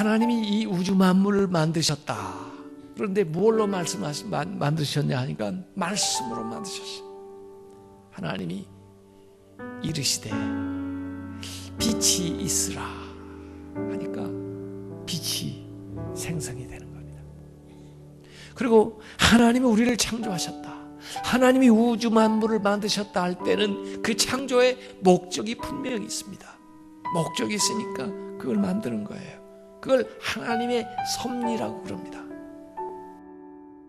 하나님이 이 우주 만물을 만드셨다. 그런데 말씀하시 만- 만드셨냐 하니까 말씀으로 만드셨어. 하나님이 이르시되 빛이 있으라 하니까 빛이 생성이 되는 겁니다. 그리고 하나님이 우리를 창조하셨다. 하나님이 우주 만물을 만드셨다 할 때는 그 창조의 목적이 분명히 있습니다. 목적이 있으니까 그걸 만드는 거예요. 그걸 하나님의 섭리라고 그럽니다.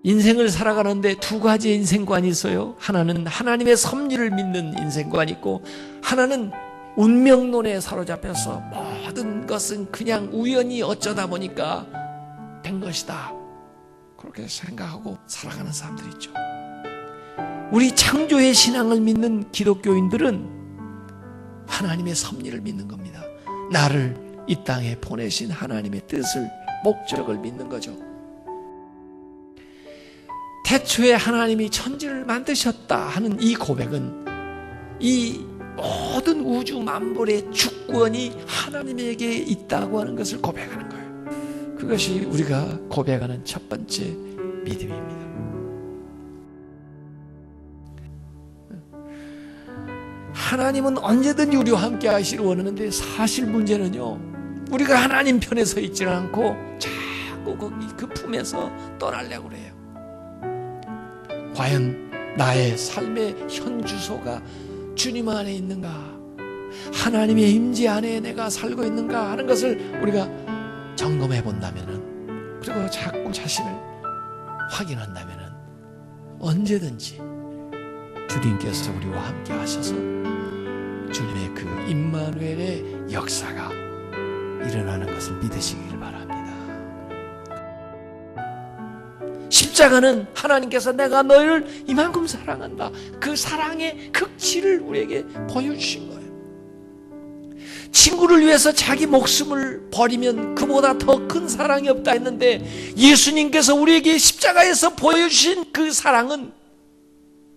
인생을 살아가는데 두 가지의 인생관이 있어요. 하나는 하나님의 섭리를 믿는 인생관이 있고 하나는 운명론에 사로잡혀서 모든 것은 그냥 우연히 어쩌다 보니까 된 것이다. 그렇게 생각하고 살아가는 사람들이 있죠. 우리 창조의 신앙을 믿는 기독교인들은 하나님의 섭리를 믿는 겁니다. 나를 이 땅에 보내신 하나님의 뜻을 목적을 믿는 거죠. 태초에 하나님이 천지를 만드셨다 하는 이 고백은 이 모든 우주 만물의 주권이 하나님에게 있다고 하는 것을 고백하는 거예요. 그것이 우리가 고백하는 첫 번째 믿음입니다. 하나님은 언제든 우리와 함께 하시를 원하는데 사실 문제는요. 우리가 하나님 편에 서 있지는 않고 자꾸 거기 그 품에서 떠나려고 그래요. 과연 나의 삶의 현 주소가 주님 안에 있는가? 하나님의 임재 안에 내가 살고 있는가 하는 것을 우리가 점검해 본다면은 그리고 자꾸 자신을 확인한다면은 언제든지 주님께서 우리와 함께 하셔서 주님의 그 임마누엘의 역사가 일어나는 것을 믿으시길 바랍니다. 십자가는 하나님께서 내가 너희를 이만큼 사랑한다. 그 사랑의 극치를 우리에게 보여주신 거예요. 친구를 위해서 자기 목숨을 버리면 그보다 더 큰 사랑이 없다 했는데 예수님께서 우리에게 십자가에서 보여주신 그 사랑은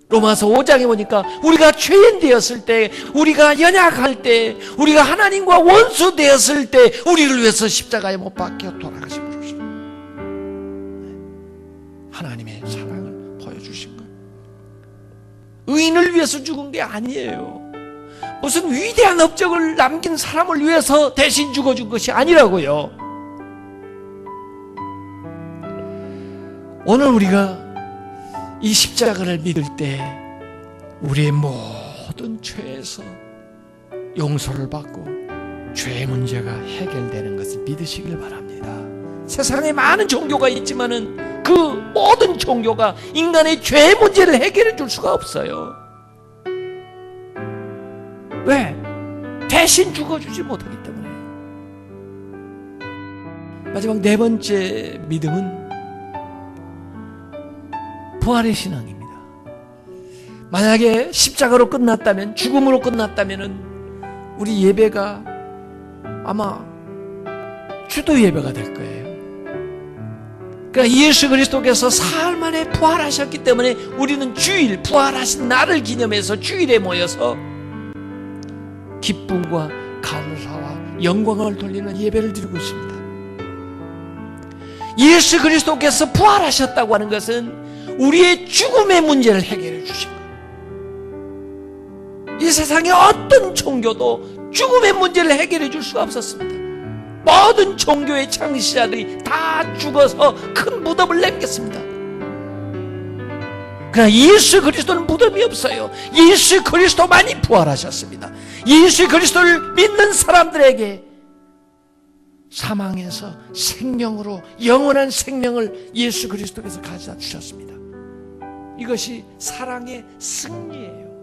로마서 5장에 보니까 우리가 죄인 되었을 때, 우리가 연약할 때, 우리가 하나님과 원수 되었을 때, 우리를 위해서 십자가에 못 박혀 돌아가신 분이죠. 하나님의 사랑을 보여주신 거예요. 의인을 위해서 죽은 게 아니에요. 무슨 위대한 업적을 남긴 사람을 위해서 대신 죽어준 것이 아니라고요. 오늘 우리가 이 십자가를 믿을 때 우리의 모든 죄에서 용서를 받고 죄의 문제가 해결되는 것을 믿으시길 바랍니다. 세상에 많은 종교가 있지만은 그 모든 종교가 인간의 죄의 문제를 해결해 줄 수가 없어요. 왜? 대신 죽어주지 못하기 때문에. 마지막 네 번째 믿음은 부활의 신앙입니다. 만약에 십자가로 끝났다면, 죽음으로 끝났다면 우리 예배가 아마 주도 예배가 될 거예요. 그러니까 예수 그리스도께서 사흘 만에 부활하셨기 때문에 우리는 주일, 부활하신 날을 기념해서 주일에 모여서 기쁨과 감사와 영광을 돌리는 예배를 드리고 있습니다. 예수 그리스도께서 부활하셨다고 하는 것은 우리의 죽음의 문제를 해결해 주신 거예요. 이 세상의 어떤 종교도 죽음의 문제를 해결해 줄 수가 없었습니다. 모든 종교의 창시자들이 다 죽어서 큰 무덤을 남겼습니다. 그러나 예수 그리스도는 무덤이 없어요. 예수 그리스도만이 부활하셨습니다. 예수 그리스도를 믿는 사람들에게 사망에서 생명으로 영원한 생명을 예수 그리스도께서 가져다 주셨습니다. 이것이 사랑의 승리예요.